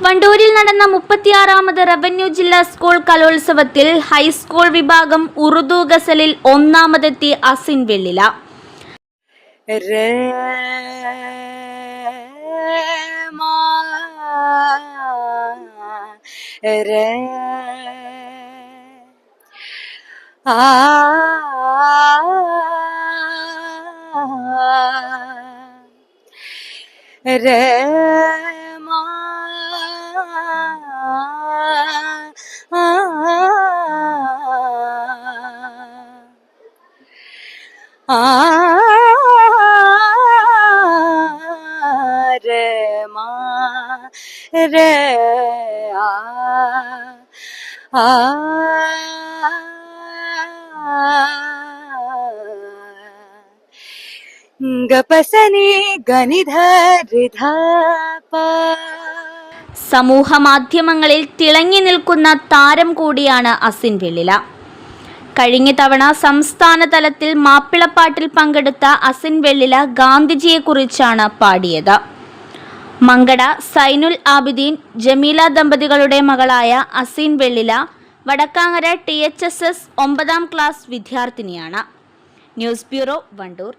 വണ്ടൂരിൽ നടന്ന മുപ്പത്തിയാറാമത് റവന്യൂ ജില്ലാ സ്കൂൾ കലോത്സവത്തിൽ ഹൈസ്കൂൾ വിഭാഗം ഉറുദു ഗസലിൽ ഒന്നാമതെത്തി അസിൻ വെള്ളില. रे രമാ ഗപസനി ഗണിധരിധ സമൂഹ മാധ്യമങ്ങളിൽ തിളങ്ങി നിൽക്കുന്ന താരം കൂടിയാണ് അസിൻ വെള്ളില. കഴിഞ്ഞ തവണ സംസ്ഥാന തലത്തിൽ മാപ്പിളപ്പാട്ടിൽ പങ്കെടുത്ത അസിൻ വെള്ളില ഗാന്ധിജിയെക്കുറിച്ചാണ് പാടിയത്. മങ്കട സൈനുൽ ആബിദീൻ ജമീല ദമ്പതികളുടെ മകളായ Aseen Vellila Vadakkangara T H S S ഒമ്പതാം ക്ലാസ് വിദ്യാർത്ഥിനിയാണ്. News bureau Wandoor.